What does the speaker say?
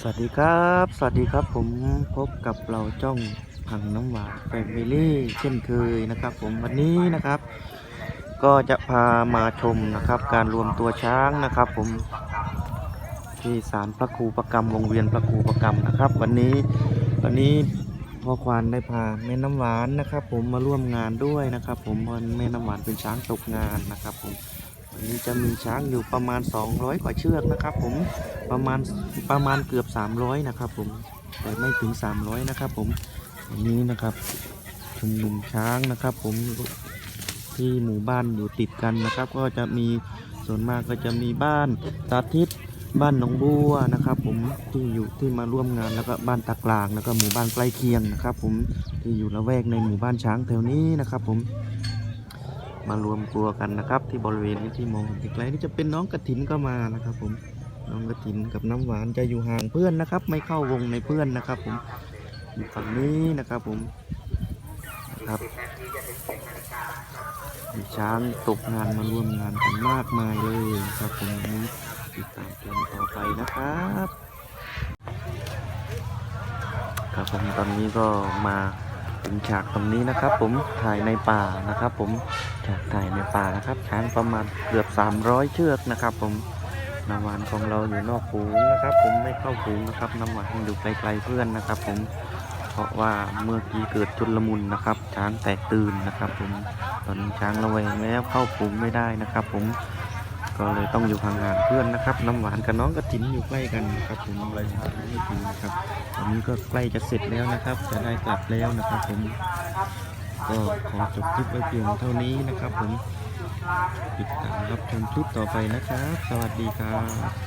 สวัสดีครับ สวัสดีครับผมพบกับเราจ้องพังน้ำหวานแฟมิลี่เช่นเคยนะครับ ผมวันนี้นะครับ ก็จะพามาชมนะครับ การรวมตัวช้างนะครับ ผมที่ศาลพระครูประกรรมวงเวียนพระครูประกรรมนะครับ วันนี้วันนี้พ่อควานได้พาแม่น้ำหวานนะครับ ผมมาร่วมงานด้วยนะครับ ผมวันแม่น้ำหวานเป็นช้างตกงานนะครับ ผม วันนี้จะมีช้างอยู่ประมาณ 200 กว่าเชือกนะครับ ผมประมาณประมาณเกือบ 300 นะครับ ผมแต่ไม่ถึง 300 นะครับ ผมอันนี้นะครับชุมนุมช้างนะครับ ผมที่หมู่บ้านอยู่ติดกันนะครับ ก็จะมีส่วนมากก็จะมีบ้านตาทิศบ้านหนองบัวนะครับ ผมที่อยู่ที่มาร่วมงานแล้วก็บ้านตากลางแล้วก็หมู่บ้านใกล้เคียงนะครับ ผมที่อยู่ละแวกในหมู่บ้านช้างแถวนี้นะครับ ผม มารวมตัวกันนะครับ ที่บริเวณนี้ที่มองเห็นไกลๆนี่จะเป็นน้องกระถินก็มานะครับ ผมน้องกระถินกับน้ำหวานจะอยู่ห่างเพื่อนนะครับ ไม่เข้าวงในเพื่อนนะครับ ผมอยู่ฝั่งนี้นะครับ ผมครับมีช้างตกงานมาร่วมงานกันมากมายเลยครับ ผมติดตามชมต่อไปนะครับครับผมตอนนี้ก็มา ถึงฉากตรงนี้นะครับ ผมถ่ายในป่านะครับ ผมฉากถ่ายในป่านะครับช้างประมาณเกือบ 300 เชือกนะครับ ผมน้ำหวานของเราอยู่นอกฝูงนะครับ ผมไม่เข้าฝูงนะครับน้ำหวานอยู่ไกลๆเพื่อนนะครับ ผมเพราะว่าเมื่อกี้เกิดชุลมุนนะครับ ช้างแตกตื่นนะครับ ผมตอนนี้ช้างระแวงแล้วเข้าฝูงไม่ได้นะครับ ผม ก็เลยต้องอยู่ห่างๆเพื่อนนะครับ น้ำหวานกับน้องกระถินอยู่ใกล้กันนะครับผมอะไรไม่ถึงนะครับตอนนี้ก็ใกล้จะเสร็จแล้วนะครับ จะได้กลับแล้วนะครับผมก็ขอจบคลิปไว้เพียงเท่านี้นะครับผมติดตามรับชมคลิปต่อไปนะครับ สวัสดีครับ